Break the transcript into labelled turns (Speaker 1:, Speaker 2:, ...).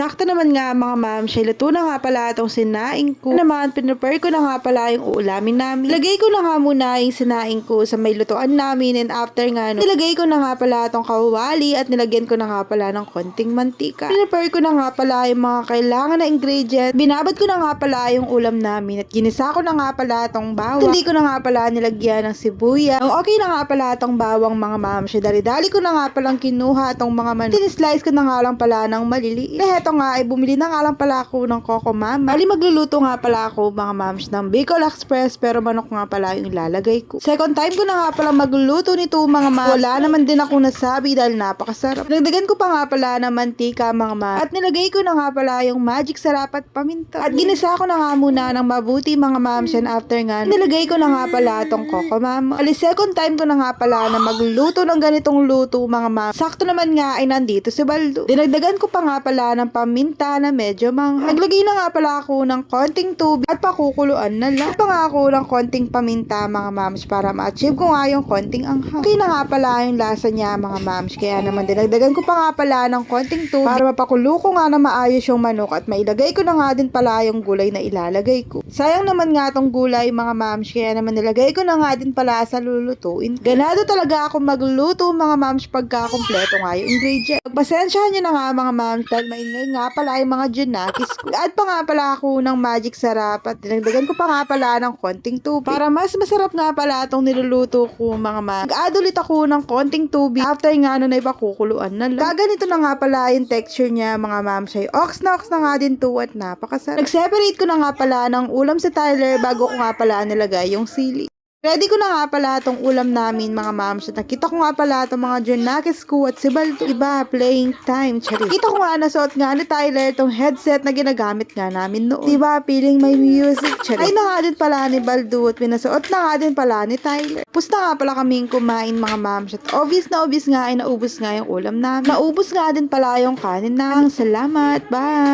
Speaker 1: Sakto naman nga mga ma'am, siya luto na nga pala itong sinaing ko. Naman, pinrepare ko na nga pala yung uulamin namin. Ilagay ko na nga muna yung sinaing ko sa may lutuan namin and after nga, no, nilagay ko na nga pala itong kawali at nilagyan ko na nga pala ng konting mantika. Pinrepare ko na nga pala yung mga kailangan na ingredient. Binabad ko na nga pala yung ulam namin at ginisa ko na nga pala itong bawang. Hindi ko na nga pala nilagyan ng sibuya. Okay na nga pala itong bawang mga ma'am, siya dali-dali ko na nga palang kinuha itong mga manok. Tinislice ko na nga lang pala ng maliliit. Eh, heto nga, ay bumili na nga lang pala ako ng Coco Mama. Bali, magluluto nga pala ako, mga mams, ng Bicol Express, pero manok nga pala yung ilalagay ko. Second time ko na nga pala magluluto nito, mga mams. Wala naman din ako nasabi dahil napakasarap. Nagdagan ko pa nga pala ng mantika, mga mams. At nilagay ko na nga pala yung magic sarap at paminta. At ginisa ko na nga muna ng mabuti, mga mams, and after nga, nilagay ko na nga pala tong Coco Mama. Ali, second time ko na nga pala na magluto ng ganitong luto, mga mams. Sakto naman nga ay nandito si Baldo. Dinagdagan ko pa nga pala ng paminta na medyo manghang. Naglagay na nga pala ako ng konting tubig at pakukuluan na lang. Pa nga ako ng konting paminta mga mams para ma-achieve ko nga yung konting anghang. Okay na nga pala yung lasa niya mga mams. Kaya naman dinagdagan ko pa nga pala ng konting tubig para mapakulo ko nga na maayos yung manok at mailagay ko na nga din pala yung gulay na ilalagay ko. Sayang naman nga tong gulay mga mams. Kaya naman nilagay ko na nga din pala sa lulutuin. Ganado talaga ako magluto mga mams pagka kumpleto nga yung ingredient. Pagpasensyahan nyo na nga mga mams dahil maingay nga pala yung mga junakis. Add pa nga pala ako ng magic sarap at dinagdagan ko pa nga pala ng konting tubig. Para mas masarap nga pala itong niluluto ko mga mams. Nag-add ulit ako ng konting tubig after nga nun ay pakukuluan na lang. Gaganito na nga pala yung texture niya mga mams ay ox na ox na nga din to at napakasarap. Nag-separate ko na nga pala ng ulam sa Tyler bago ko nga pala nilagay yung sili. Ready ko na nga pala itong ulam namin mga mams. At nakita ko nga pala itong mga Junakis ko at si Baldo. Diba? Playing time. Chari. Kita ko nga nasuot nga ni Tyler itong headset na ginagamit nga namin noon. Diba? Feeling my music. Chari. Ay na nga din pala ni Baldo at pinasuot na nga din pala ni Tyler. Pusta nga pala kaming kumain mga mams. At obvious na obvious nga ay naubos nga yung ulam namin. Naubos nga din pala yung kanin na. Salamat. Bye!